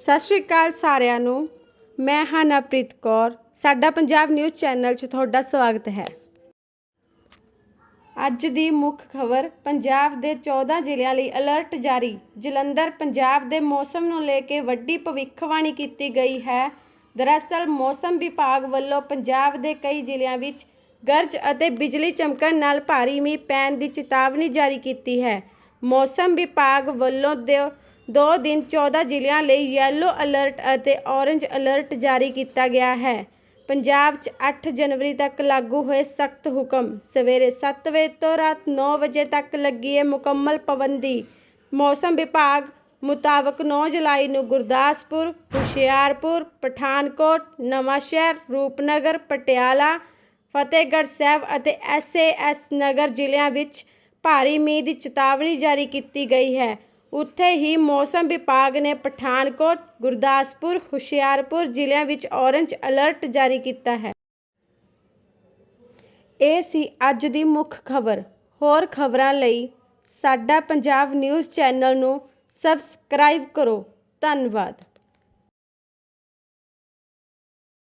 ਸਤਿ ਸ਼੍ਰੀ ਅਕਾਲ ਸਾਰਿਆਂ ਨੂੰ। ਮੈਂ ਹਾਂ ਨਵਪ੍ਰੀਤ ਕੌਰ। ਸਾਡਾ ਪੰਜਾਬ ਨਿਊਜ਼ ਚੈਨਲ 'ਚ ਤੁਹਾਡਾ ਸਵਾਗਤ ਹੈ। ਅੱਜ ਦੀ ਮੁੱਖ ਖਬਰ, ਪੰਜਾਬ ਦੇ 14 ਜ਼ਿਲ੍ਹਿਆਂ ਲਈ ਅਲਰਟ ਜਾਰੀ। ਜਲੰਧਰ, ਪੰਜਾਬ ਦੇ ਮੌਸਮ ਨੂੰ ਲੈ ਕੇ ਵੱਡੀ ਭਵਿੱਖਬਾਣੀ ਕੀਤੀ ਗਈ ਹੈ। ਦਰਅਸਲ, ਮੌਸਮ ਵਿਭਾਗ ਵੱਲੋਂ ਪੰਜਾਬ ਦੇ ਕਈ ਜ਼ਿਲ੍ਹਿਆਂ ਵਿੱਚ ਗਰਜ ਅਤੇ ਬਿਜਲੀ ਚਮਕਣ ਨਾਲ ਭਾਰੀ ਮੀਂਹ ਪੈਣ ਦੀ ਚੇਤਾਵਨੀ ਜਾਰੀ ਕੀਤੀ ਹੈ। ਮੌਸਮ ਵਿਭਾਗ ਵੱਲੋਂ ਦੋ ਦਿਨ 14 ਜ਼ਿਲ੍ਹਿਆਂ ਲਈ ਯੈਲੋ ਅਲਰਟ ਅਤੇ ਔਰੇਂਜ ਅਲਰਟ ਜਾਰੀ ਕੀਤਾ ਗਿਆ ਹੈ। ਪੰਜਾਬ 'ਚ ਅੱਠ ਜਨਵਰੀ ਤੱਕ ਲਾਗੂ ਹੋਏ ਸਖਤ ਹੁਕਮ। ਸਵੇਰੇ ਸੱਤ ਵਜੇ ਤੋਂ ਰਾਤ ਨੌ ਵਜੇ ਤੱਕ ਲੱਗੀ ਹੈ ਮੁਕੰਮਲ ਪਾਬੰਦੀ। ਮੌਸਮ ਵਿਭਾਗ ਮੁਤਾਬਕ ਨੌ ਜੁਲਾਈ ਨੂੰ ਗੁਰਦਾਸਪੁਰ, ਹੁਸ਼ਿਆਰਪੁਰ, ਪਠਾਨਕੋਟ, ਨਵਾਂਸ਼ਹਿਰ, ਰੂਪਨਗਰ, ਪਟਿਆਲਾ, ਫਤਿਹਗੜ੍ਹ ਸਾਹਿਬ ਅਤੇ ਐੱਸ ਏ ਐੱਸ ਨਗਰ ਜ਼ਿਲ੍ਹਿਆਂ ਵਿੱਚ ਭਾਰੀ ਮੀਂਹ ਦੀ ਚੇਤਾਵਨੀ ਜਾਰੀ ਕੀਤੀ ਗਈ ਹੈ। ਉੱਥੇ ਹੀ ਮੌਸਮ ਵਿਭਾਗ ਨੇ ਪਠਾਨਕੋਟ, ਗੁਰਦਾਸਪੁਰ, ਹੁਸ਼ਿਆਰਪੁਰ ਜ਼ਿਲ੍ਹਿਆਂ ਵਿੱਚ ਔਰੰਜ ਅਲਰਟ ਜਾਰੀ ਕੀਤਾ ਹੈ। ਇਹ ਸੀ ਅੱਜ ਦੀ ਮੁੱਖ ਖਬਰ। ਹੋਰ ਖਬਰਾਂ ਲਈ ਸਾਡਾ ਪੰਜਾਬ ਨਿਊਜ਼ ਚੈਨਲ ਨੂੰ ਸਬਸਕ੍ਰਾਈਬ ਕਰੋ। ਧੰਨਵਾਦ।